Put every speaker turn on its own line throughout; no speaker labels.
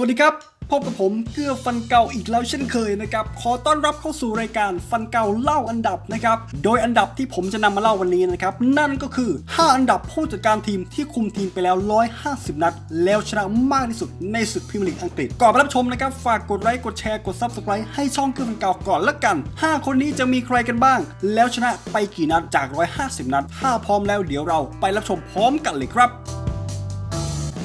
วัสดีครับ พบกับผมเกื้อฟันเก่าอีกแล้วเช่นเคยนะครับ ขอต้อนรับเข้าสู่รายการฟันเก่าเล่าอันดับนะครับ โดยอันดับที่ผมจะนำมาเล่าวันนี้นะครับ นั่นก็คือ 5 อันดับผู้จัดการทีมที่คุมทีมไปแล้ว 150 นัด แล้วชนะมากที่สุดในศึกพรีเมียร์ลีกอังกฤษ ก่อนไปรับชมนะครับ ฝากกดไลค์กดแชร์กด Subscribe ให้ช่องเกื้อฟันเก่าก่อนละกัน 5 คนนี้จะมีใครกันบ้าง แล้วชนะไปกี่นัดจาก 150 นัด ถ้าพร้อมแล้วเดี๋ยวเราไปรับชมพร้อมกันเลยครับ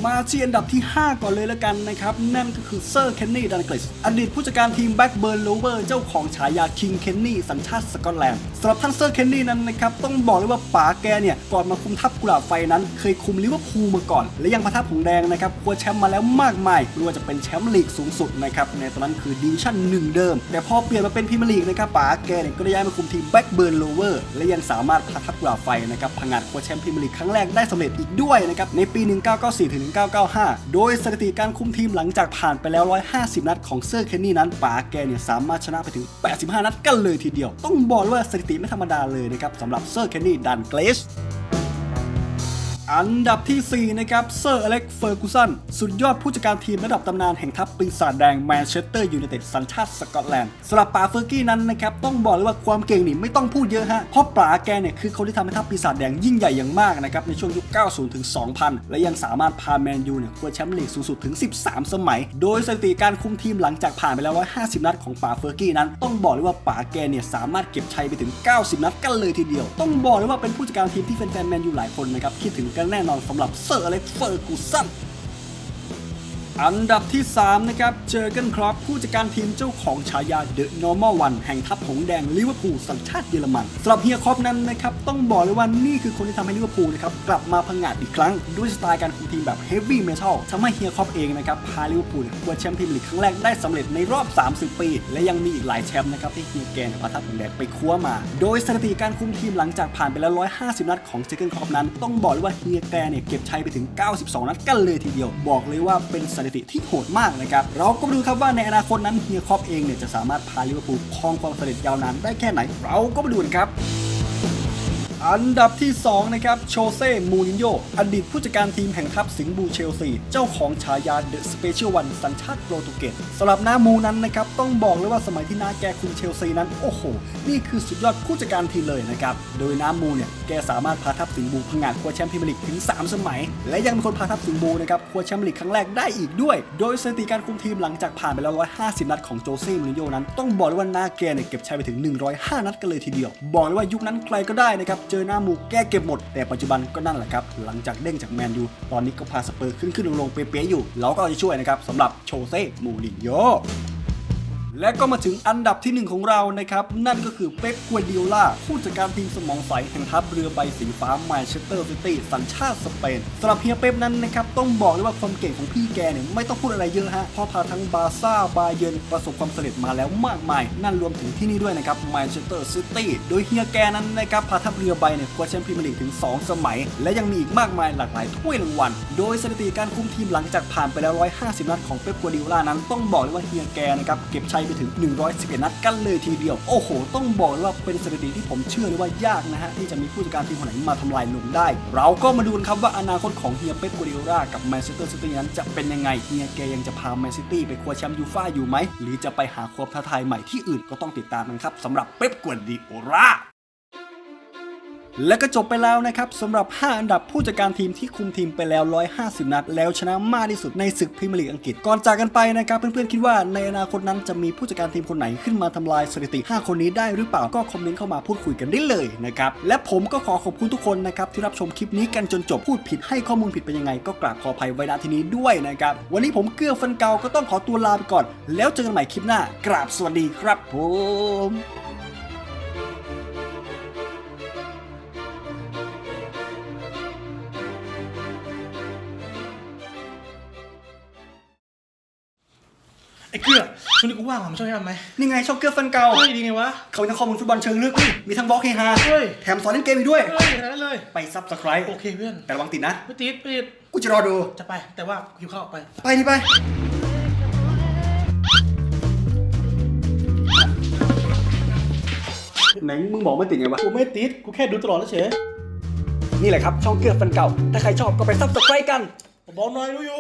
มาที่อันดับที่ 5 ก่อนเลยแล้วกันนะครับ นั่นก็คือเซอร์เคนนี่ดันเกลสอดีตผู้จัดการทีมแบ็กเบิร์นโลเวอร์เจ้าของฉายาคิงเคนนี่สัญชาติสกอตแลนด์สำหรับท่านเซอร์เคนนี่นั้นนะครับ ต้องบอกเลยว่าป๋าแกเนี่ย ก่อนมาคุมทัพกุหลาบไฟนั้น เคยคุมลิเวอร์พูลมาก่อน และยังประทับผงแดงนะครับคว้าแชมป์มาแล้วมากมายไม่ว่าจะเป็นแชมป์ลีกสูงสุดนะครับในตอนนั้นคือดิวิชั่นหนึ่งเดิม แต่พอเปลี่ยนมาเป็นพรีเมียร์ลีกนะครับป๋าแกเนี่ยก็ได้ย้ายมาคุมทีมแบ็กเบิร์นโลเวอร์และยังสามารถพาทัพกุหลาบไฟนะครับผงาดคว้าแชมป์พรีเมียร์ลีกครั้งแรกได้สำเร็จอีกด้วยนะครับในปี 1994ถึง1995 โดยสถิติการคุมทีมหลังจากผ่านไปแล้ว 150 นัดของเซอร์เคนนี่นั้นป๋าแกเนี่ยสามารถชนะไปถึง 85 นัดกันเลยทีเดียว ต้องบอกว่าสถิติไม่ธรรมดาเลยนะครับสำหรับเซอร์เคนนี่ดันเกลส อันดับที่ 4 นะครับเซอร์อเล็กเฟอร์กูสันสุดยอดผู้จัดการทีมระดับตำนานแห่งทัพปีศาจแดงแมนเชสเตอร์ยูไนเต็ดสัญชาติสกอตแลนด์สำหรับป๋าเฟอร์กี้นั้นนะครับต้องบอกเลยว่าความเก่งนี่ไม่ต้องพูดเยอะฮะ เพราะป๋าแกเนี่ยคือคนที่ทำให้ทัพปีศาจแดงยิ่งใหญ่อย่างมากนะครับในช่วงยุค 90 ถึง 2000 และยังสามารถพาแมนยูเนี่ยคว้าแชมป์ลีกสูงสุดถึง 13 สมัย โดยสถิติการคุมทีมหลังจากผ่านไปแล้ว 150 นัดของป๋าเฟอร์กี้นั้น ต้องบอกเลยว่าป๋าแกเนี่ยสามารถเก็บชัยไปถึง 90 นัดกันเลยทีเดียว ต้องบอกเลยว่าเป็นผู้จัดการทีมที่แฟนๆแมนยูหลายคนนะครับคิดถึงกันแน่นอนสำหรับเซอร์อเล็กเฟอร์กูสัน อันดับที่ 3 นะครับ เจอเกนครอปผู้จัดการทีมเจ้าของฉายา The Normal One แห่งทัพหงแดงลิเวอร์พูลสัญชาติเยอรมันสำหรับเฮียครอปนั้นนะครับต้องบอกเลยว่านี่คือคนที่ทำให้ลิเวอร์พูลนะครับกลับมาพังงาดอีกครั้ง ด้วยสไตล์การคุมทีมแบบ Heavy Metal ทำให้เฮียครอปเองนะครับพาลิเวอร์พูลคว้าแชมป์พรีเมียร์ลีกครั้งแรกได้สำเร็จในรอบ 30 ปี และยังมีอีกหลายแชมป์นะครับที่เฮียแกนพาทัพหงแดงไปคว้ามา โดยสถิติการคุมทีมหลังจากผ่านไปแล้ว 150 นัดของเจอเกนครอปนั้น ต้องบอกเลยว่าเฮียแกเนี่ยเก็บชัยไปถึง 92 นัดกันเลยทีเดียว บอกเลยว่าเป็นสถิติที่โหดมากนะครับ เราก็มาดูครับว่าในอนาคตนั้นเฮียครอปเองเนี่ยจะสามารถพาลิเวอร์พูลครองความสำเร็จยาวนานได้แค่ไหน เราก็มาดูกันครับ อันดับที่ 2 นะครับ โชเซ่มูรินโญ่อดีตผู้จัดการทีมแห่งทัพสิงห์บูเชลซี เจ้าของฉายาเดอะสเปเชียลวันสัญชาติโปรตุเกสสำหรับน้ามูนั้นนะครับ ต้องบอกเลยว่าสมัยที่น้าแกคุมเชลซีนั้น โอ้โห นี่คือสุดยอดผู้จัดการทีมเลยนะครับ โดยน้ามูเนี่ย แกสามารถพาทัพสิงห์บูพังงาดคว้าแชมป์พรีเมียร์ลีกถึง 3 สมัย และยังเป็นคนพาทัพสิงห์บูนะครับคว้าแชมป์ลีกครั้งแรกได้อีกด้วย โดยสถิติการคุมทีมหลังจากผ่านไปแล้ว 150 นัดของโจเซ่มูรินโญ่นั้น ต้องบอกเลยว่าน้าแกเนี่ยเก็บชัยไปถึง 105 นัดกันเลยทีเดียว บอกเลยว่ายุคนั้นใครก็ได้นะครับเจอหน้ามูแกเก็บหมด แต่ปัจจุบันก็นั่นแหละครับ หลังจากเด้งจากแมนยูตอนนี้ก็พาสเปอร์ขึ้นขึ้นลงลงเป๊ะๆอยู่ เราก็เอาใจช่วยนะครับสำหรับโชเซ่มูรินโญ่ และก็มาถึงอันดับทีหนึ่1 ของเรานะครับ นั่นก็คือเป๊ปกัวดิโอลาผู้จัดการทีมสมองใสแห่งทัพเรือใบสีฟ้าแมนเชสเตอร์ซิตี้สัญชาติสเปนสำหรับเฮียเป๊ปนั้นนะครับ ต้องบอกเลยว่าความเก่งของพี่แกเนี่ยไม่ต้องพูดอะไรเยอะฮะเพราะพาทั้งบาร์ซ่าบาเยิร์นประสบความสำเร็จมาแล้วมากมาย นั่นรวมถึงที่นี่ด้วยนะครับแมนเชสเตอร์ซิตี้โดยเฮียแกนั้นนะครับพาทัพเรือใบเนี่ยคว้าแชมป์พรีเมียร์ลีกถึง 2 สมัย และยังมีอีกมากมายหลากหลายถ้วยรางวัลโดยสถิติการคุมทีมหลังจากผ่านไปแล้ว 150 นัดของเป๊ปกัวดิโอลานั้นต้องบอกเลยว่าเฮียแกนะครับเก็บชัยไปถึง 111 นัดกันเลยทีเดียว โอ้โห ต้องบอกเลยว่าเป็นสถิติที่ผมเชื่อเลยว่ายากนะฮะ ที่จะมีผู้จัดการทีมคนไหนมาทำลายลงได้ เราก็มาดูกันครับว่าอนาคตของเฮียเป๊ปกัวดิโอลากับแมนเชสเตอร์ซิตี้นั้นจะเป็นยังไง เฮียแกยังจะพาแมนซิตี้ไปคว้าแชมป์ยูฟ่าอยู่ไหม หรือจะไปหาความท้าทายใหม่ที่อื่นก็ต้องติดตามกันครับสำหรับเป๊ปกัวดิโอลา และก็จบไปแล้วนะครับสำหรับ 5 อันดับผู้จัดการทีมที่คุมทีมไปแล้ว 150 นัด แล้วชนะมากที่สุดในศึกพรีเมียร์ลีกอังกฤษ ก่อนจากกันไปนะครับเพื่อนๆคิดว่าในอนาคตนั้นจะมีผู้จัดการทีมคนไหนขึ้นมาทำลายสถิติ 5 คนนี้ได้หรือเปล่าก็คอมเมนต์เข้ามาพูดคุยกันได้เลยนะครับและผมก็ขอขอบคุณทุกคนนะครับที่รับชมคลิปนี้กันจนจบพูดผิดให้ข้อมูลผิดไปยังไง ก็กราบขออภัยไว้ณที่นี้ด้วยนะครับวันนี้ผมเกื้อฟันเกาก็ต้องขอตัวลาไปก่อน แล้วเจอกันใหม่คลิปหน้า กราบสวัสดีครับผม
ไอ้เกลือช่วงนี้กูว่างว่ะมาช่วยทำไหม
นี่ไงช่องเกื้อฟันเกา
เฮ้ยดีไงวะ
เขามีทั้งข้อมูลฟุตบอลเชิงลึกมีทั้งบล็อกเฮฮา
เฮ้ย
แถมสอนเล่นเกมอีกด้วย
เฮ้ยได้เลย
ไปซับสไคร
โอเคเพื่อน
แต่ระวังติดนะ
ไม่ติดไม่ติด
กูจะรอดู
จะไปแต่ว่าหิวข้าวไป
ไปดิไป ไหนมึงบอกไม่ติดไงวะ
กูไม่ติดกูแค่ดูตลอดแล้วเฉย
นี่แหละครับช่องเกื้อฟันเก่า ถ้าใครชอบก็ไปซับสไครกัน
บอกหน่อยรู้อยู่